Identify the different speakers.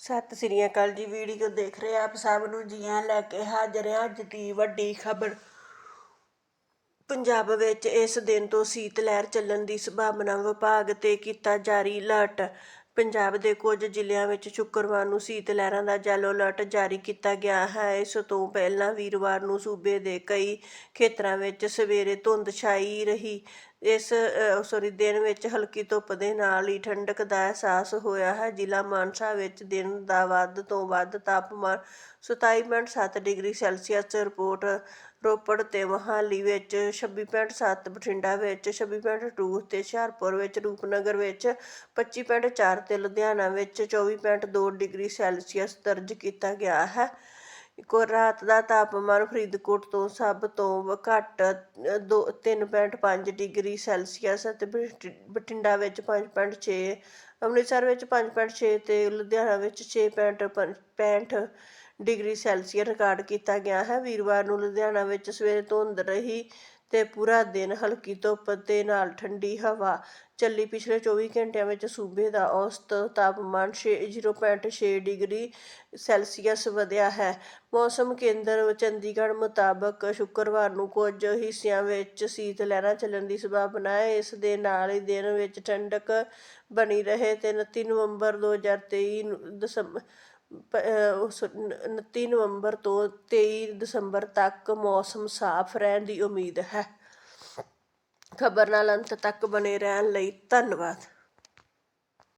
Speaker 1: ਸਤਿ ਸ੍ਰੀ ਅਕਾਲ ਜੀ, ਵੀਡੀਓ ਦੇਖ ਰਹੇ ਆਪ ਸਭ ਨੂੰ ਜੀਆਂ ਲੈ ਕੇ ਹਾਜ਼ਰ ਹਾਂ ਅੱਜ ਦੀ ਵੱਡੀ ਖਬਰ। ਪੰਜਾਬ ਵਿੱਚ ਇਸ ਦਿਨ ਤੋਂ ਸੀਤ ਲਹਿਰ ਚੱਲਣ ਦੀ ਸੰਭਾਵਨਾ ਵਿਭਾਗ ਤੇ ਕੀਤਾ ਜਾਰੀ ਅਲਰਟ। ਪੰਜਾਬ ਦੇ ਕੁਝ ਜ਼ਿਲ੍ਹਿਆਂ ਵਿੱਚ ਸ਼ੁੱਕਰਵਾਰ ਨੂੰ ਸੀਤ ਲਹਿਰਾਂ ਦਾ ਜੈਲੋ ਅਲਰਟ ਜਾਰੀ ਕੀਤਾ ਗਿਆ ਹੈ। ਇਸ ਤੋਂ ਪਹਿਲਾਂ ਵੀਰਵਾਰ ਨੂੰ ਸੂਬੇ ਦੇ ਕਈ ਖੇਤਰਾਂ ਵਿੱਚ ਸਵੇਰੇ ਧੁੰਦ ਛਾਈ ਰਹੀ। ਇਸ ਸੌਰੀ ਦਿਨ ਵਿੱਚ ਹਲਕੀ ਧੁੱਪ ਦੇ ਨਾਲ ਹੀ ਠੰਡਕ ਦਾ ਅਹਿਸਾਸ ਹੋਇਆ ਹੈ। ਜ਼ਿਲ੍ਹਾ ਮਾਨਸਾ ਵਿੱਚ ਦਿਨ ਦਾ ਵੱਧ ਤੋਂ ਵੱਧ ਤਾਪਮਾਨ 27.7 ਡਿਗਰੀ ਸੈਲਸੀਅਸ ਰਿਪੋਰਟ, ਰੋਪੜ ਤੇ ਮੋਹਾਲੀ ਵਿੱਚ 26.7 ਬਠਿੰਡਾ ਵਿੱਚ 26.2 ਤੇ ਹੁਸ਼ਿਆਰਪੁਰ ਵਿੱਚ ਰੂਪਨਗਰ ਵਿੱਚ 25.4 ਤੇ ਲੁਧਿਆਣਾ ਵਿੱਚ 24.2 ਡਿਗਰੀ ਸੈਲਸੀਅਸ ਦਰਜ ਕੀਤਾ ਗਿਆ ਹੈ। ਕੋ ਰਾਤ ਦਾ ਤਾਪਮਾਨ ਫਰੀਦਕੋਟ ਤੋਂ ਸਭ ਤੋਂ ਘੱਟ ਅ, ਦੋ 3.5 ਡਿਗਰੀ ਸੈਲਸੀਅਸ ਅਤੇ ਬਠਿ- ਬਠਿੰਡਾ ਵਿੱਚ 5.6 ਅੰਮ੍ਰਿਤਸਰ ਵਿੱਚ 5.6 ਤੇ ਲੁਧਿਆਣਾ ਵਿੱਚ 6.65 ਡਿਗਰੀ ਸੈਲਸੀਅਸ ਰਿਕਾਰਡ ਕੀਤਾ ਗਿਆ ਹੈ। ਵੀਰਵਾਰ ਨੂੰ ਲੁਧਿਆਣਾ ਵਿੱਚ ਸਵੇਰੇ ਧੁੰਦ ਰਹੀ ਤੇ ਪੂਰਾ ਦਿਨ ਹਲਕੀ ਧੁੱਪ ਤੇ ਨਾਲ ਠੰਡੀ ਹਵਾ ਚੱਲੀ। ਪਿਛਲੇ 24 ਘੰਟਿਆਂ ਵਿੱਚ ਸੂਬੇ ਦਾ ਔਸਤ ਤਾਪਮਾਨ 0.6 ਡਿਗਰੀ ਸੈਲਸੀਅਸ ਵਧਿਆ ਹੈ। ਮੌਸਮ ਕੇਂਦਰ ਚੰਡੀਗੜ੍ਹ ਮੁਤਾਬਕ ਸ਼ੁੱਕਰਵਾਰ ਨੂੰ ਕੁਝ ਹਿੱਸਿਆਂ ਵਿੱਚ ਸੀਤ ਲਹਿਰਾਂ ਚੱਲਣ ਦੀ ਸੰਭਾਵਨਾ ਹੈ। ਇਸ ਦੇ ਨਾਲ ਹੀ ਦਿਨ ਵਿੱਚ ਠੰਡਕ ਬਣੀ ਰਹੇ। ਤੇ 29 ਨਵੰਬਰ 2023 ਨੂੰ ਦਸੰਬਰ ਪ- ਅਹ ਉਸ ਉਨੱਤੀ ਨਵੰਬਰ ਤੋਂ ਤੇਈ ਦਸੰਬਰ ਤੱਕ ਮੌਸਮ ਸਾਫ਼ ਰਹਿਣ ਦੀ ਉਮੀਦ ਹੈ। ਖਬਰ ਨਾਲ ਅੰਤ ਤੱਕ ਬਣੇ ਰਹਿਣ ਲਈ ਧੰਨਵਾਦ।